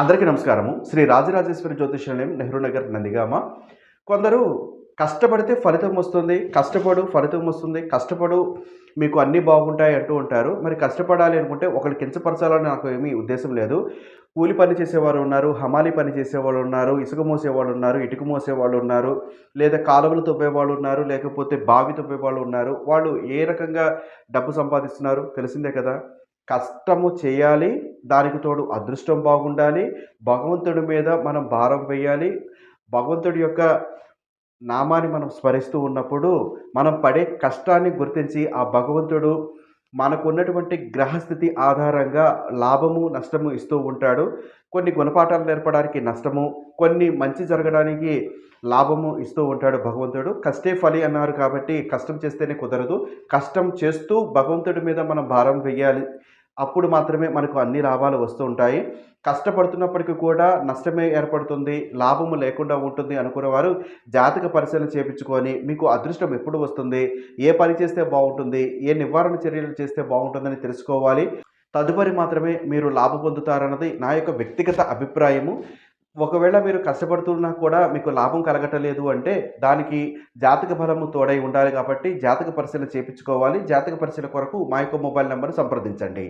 అందరికీ నమస్కారము. శ్రీ రాజరాజేశ్వరి జ్యోతిషాలయం నెహ్రూ నగర్ నందిగామ. కొందరు కష్టపడితే ఫలితం వస్తుంది కష్టపడు ఫలితం వస్తుంది కష్టపడు మీకు అన్నీ బాగుంటాయి అంటూ ఉంటారు. మరి కష్టపడాలి అనుకుంటే ఒకరు కించపరచాలని నాకు ఏమీ ఉద్దేశం లేదు. కూలి పని చేసేవారు ఉన్నారు హమాలి పని చేసేవాళ్ళు ఉన్నారు ఇసుక మోసేవాళ్ళు ఉన్నారు ఇటుక మోసేవాళ్ళు ఉన్నారు లేదా కాలువలు తొప్పేవాళ్ళు ఉన్నారు లేకపోతే బావి తొప్పేవాళ్ళు ఉన్నారు. వాళ్ళు ఏ రకంగా డబ్బు సంపాదిస్తున్నారు తెలిసిందే కదా. కష్టము చేయాలి దానికి తోడు అదృష్టం బాగుండాలి. భగవంతుడి మీద మనం భారం వేయాలి. భగవంతుడి యొక్క నామాన్ని మనం స్మరిస్తూ ఉన్నప్పుడు మనం పడే కష్టాన్ని గుర్తించి ఆ భగవంతుడు మనకున్నటువంటి గ్రహస్థితి ఆధారంగా లాభము నష్టము ఇస్తూ ఉంటాడు. కొన్ని గుణపాఠాలు నేర్పడానికి నష్టము కొన్ని మంచి జరగడానికి లాభము ఇస్తూ ఉంటాడు భగవంతుడు. కష్టే ఫలి అన్నారు కాబట్టి కష్టం చేస్తేనే కుదరదు. కష్టం చేస్తూ భగవంతుడి మీద మనం భారం వేయాలి. అప్పుడు మాత్రమే మనకు అన్ని లాభాలు వస్తూ ఉంటాయి. కష్టపడుతున్నప్పటికీ కూడా నష్టమే ఏర్పడుతుంది లాభము లేకుండా ఉంటుంది అనుకునేవారు జాతక పరిశీలన చేయించుకొని మీకు అదృష్టం ఎప్పుడు వస్తుంది ఏ పని చేస్తే బాగుంటుంది ఏ నివారణ చర్యలు చేస్తే బాగుంటుందని తెలుసుకోవాలి. తదుపరి మాత్రమే మీరు లాభం పొందుతారన్నది నా యొక్క వ్యక్తిగత అభిప్రాయము. ఒకవేళ మీరు కష్టపడుతున్నా కూడా మీకు లాభం కలగటలేదు అంటే దానికి జాతక బలము తోడై ఉండాలి కాబట్టి జాతక పరిశీలన చేయించుకోవాలి జాతక పరిశీలన కొరకు మా యొక్క మొబైల్ నెంబర్ సంప్రదించండి.